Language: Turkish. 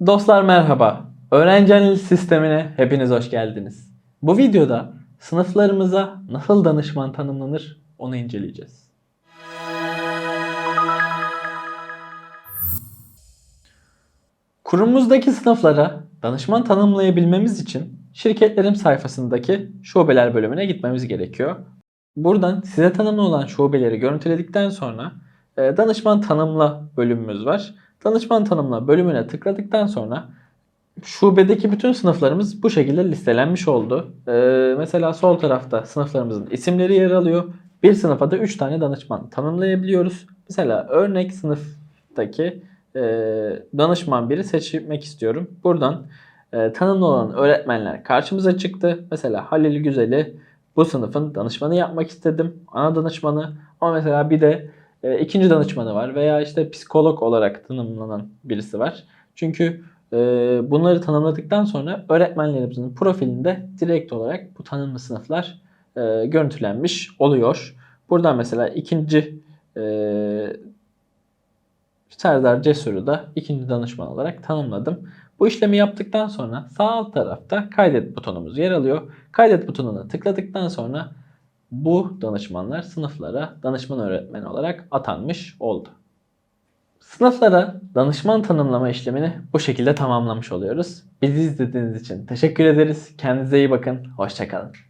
Dostlar merhaba. Öğrenci sistemine hepiniz hoş geldiniz. Bu videoda sınıflarımıza nasıl danışman tanımlanır onu inceleyeceğiz. Kurumumuzdaki sınıflara danışman tanımlayabilmemiz için şirketlerim sayfasındaki şubeler bölümüne gitmemiz gerekiyor. Buradan size tanımlı olan şubeleri görüntüledikten sonra e, danışman tanımla bölümümüz var. Danışman tanımla bölümüne tıkladıktan sonra şubedeki bütün sınıflarımız bu şekilde listelenmiş oldu. Ee, mesela sol tarafta sınıflarımızın isimleri yer alıyor. Bir sınıfa da 3 tane danışman tanımlayabiliyoruz. Mesela örnek sınıftaki e, danışman biri seçmek istiyorum. Buradan e, tanımlı olan öğretmenler karşımıza çıktı. Mesela Halil Güzel'i bu sınıfın danışmanı yapmak istedim. Ana danışmanı. Ama mesela bir de e, ikinci danışmanı var veya işte psikolog olarak tanımlanan birisi var. Çünkü e, bunları tanımladıktan sonra öğretmenlerimizin profilinde direkt olarak bu tanımlı sınıflar e, görüntülenmiş oluyor. Buradan mesela ikinci e, Serdar Cesur'u da ikinci danışman olarak tanımladım. Bu işlemi yaptıktan sonra sağ alt tarafta kaydet butonumuz yer alıyor. Kaydet butonuna tıkladıktan sonra bu danışmanlar sınıflara danışman öğretmen olarak atanmış oldu. Sınıflara danışman tanımlama işlemini bu şekilde tamamlamış oluyoruz. Bizi izlediğiniz için teşekkür ederiz. Kendinize iyi bakın. Hoşçakalın.